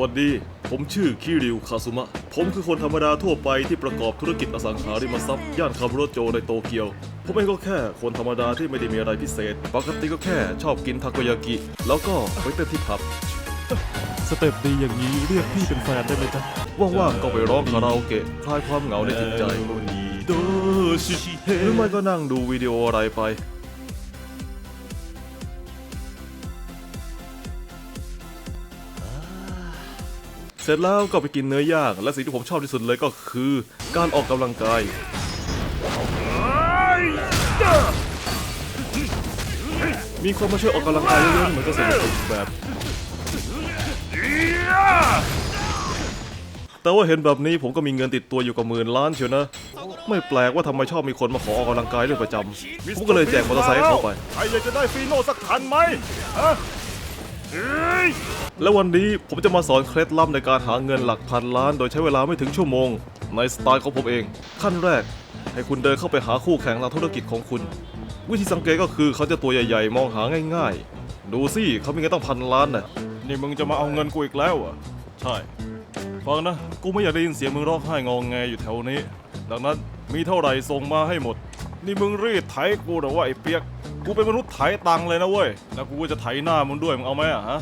วัสดี ผมชื่อคิริวคาซุมะ ผมคือคนธรรมดาทั่วไปที่ประกอบธุรกิจอสังหาริมทรัพย์ย่านคาบุโรโจในโตเกียว ผมเองก็แค่คนธรรมดาที่ไม่ได้มีอะไรพิเศษ ปกติก็แค่ชอบกินทาโกยากิ แล้วก็ไปเต้นที่ผับ สเต็ปดีอย่างนี้เรียกพี่เป็นแฟนได้ไหมจ๊ะว่างๆก็ไปร้องคาราโอเกะคลายความเหงาในจิตใจโดชิเฮหรือไม่ก็นั่งดูวิดีโออะไรไป สร็จแล้วก็ไปกินเนื้อย่าง และสิ่งที่ผมชอบที่สุดเลยก็คือ การออกกำลังกาย มีคนมาช่วยออกกำลังกายเยอะๆมันก็สนุกอีกแบบ แต่ว่าเห็นแบบนี้ผมก็มีเงินติดตัวอยู่กับหมื่นล้านเชียวนะ ไม่แปลกว่าทำไมชอบมีคนมาขอออกกำลังกายด้วยประจำผมก็เลยแจกมอเตอร์ไซค์ให้เขาไป ใครอยากจะได้ฟีโน่สักคันไหมฮะ และวันนี้ผมจะมาสอนเคล็ดลับในการหาเงินหลักพันล้าน โดยใช้เวลาไม่ถึงชั่วโมง ในสไตล์ของผมเอง ขั้นแรก ให้คุณเดินเข้าไปหาคู่แข่งทางธุรกิจของคุณ วิธีสังเกตก็คือเขาจะตัวใหญ่ๆ มองหาง่ายๆ ดูสิเขามีเงินต้องพันล้านน่ะนี่มึงจะมาเอาเงินกูอีกแล้วอะใช่ฟังนะกูไม่อยากได้ยินเสียงมึงร้องไห้งองแงอยู่แถวนี้ ดังนั้นมีเท่าไหร่ส่งมาให้หมด นี่มึงรีดไถกูหรือว่าไอ้เปียก กูเป็นมนุษย์ไถตังค์เลยนะเว้ย แล้วกูก็จะไถหน้ามึงด้วยมึงเอาไหมอะฮะ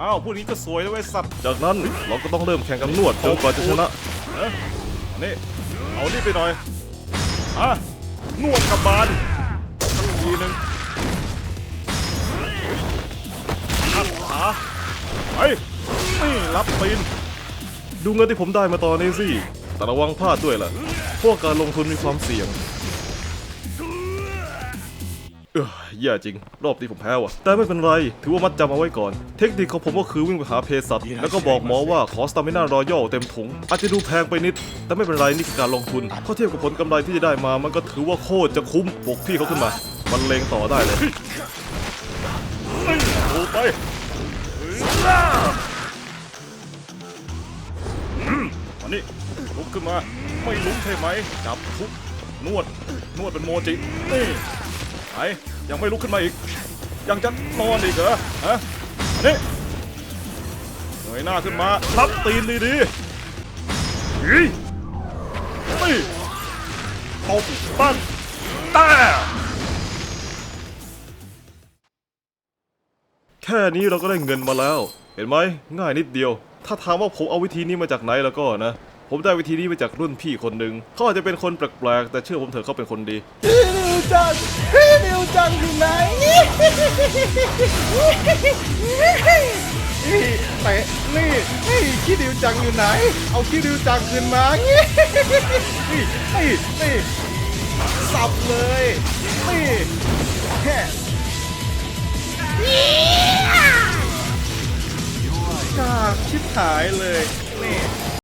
อ้าวพูดนี้ก็สวยแล้วไอ้ยสัตว์จากนั้นเราก็ต้องเริ่มแข่งกันนวดจนกว่าจะชนะเอ๊ะอันนี้เอานี่ไปหน่อยอะนวดกับบานสักทีหนึ่งอัดขาไปนี่รับปีน ดูเงินที่ผมได้มาตอนนี้สิ แต่ระวังพลาดด้วยล่ะเพราะวกการลงทุนมีความเสี่ยง เออแย่จริง รอบนี้ผมแพ้ว่ะ แต่ไม่เป็นไร ถือว่ามัดจำเอาไว้ก่อน เทคนิคของผมก็คือวิ่งไปหาเภสัชแล้วก็บอกหมอว่าขอสตามินารอยัลเต็มถุง อาจจะดูแพงไปนิด แต่ไม่เป็นไรนี่คือการลงทุนถ้าเทียบกับผลกำไรที่จะได้มา มันก็ถือว่าโคตรจะคุ้มปลุกพี่เขาขึ้นมา มันเลงต่อได้เลยโอ้ไปอืมอันนี้ลุกขึ้นมา ไม่ลุกใช่ไหมจับทุบนวด นวดเป็นโมจินี่ ไอ้ยังไม่ลุกขึ้นมาอีก ยังจะนอนอีกเหรอฮะอันนี่เงยหน้าขึ้นมารับตีนดีๆอีนี่ตบปั้นแต่แค่นี้เราก็ได้เงินมาแล้ว เห็นไหมง่ายนิดเดียว ถ้าถามว่าผมเอาวิธีนี้มาจากไหนแล้วก็นะ ผมได้วิธีนี้มาจากรุ่นพี่คนหนึ่งเขาอาจจะเป็นคนแปลกๆแต่เชื่อผมเถอะเขาเป็นคนดีพี่นิวจังพี่นิวจังอยู่ไหนนี่เตะนี่นี่ขี้ดิวจังอยู่ไหน เอาขี้ดิวจังคืนมานี่นี่นี่สับเลยนี่แค่กาชิบหายเลยนี่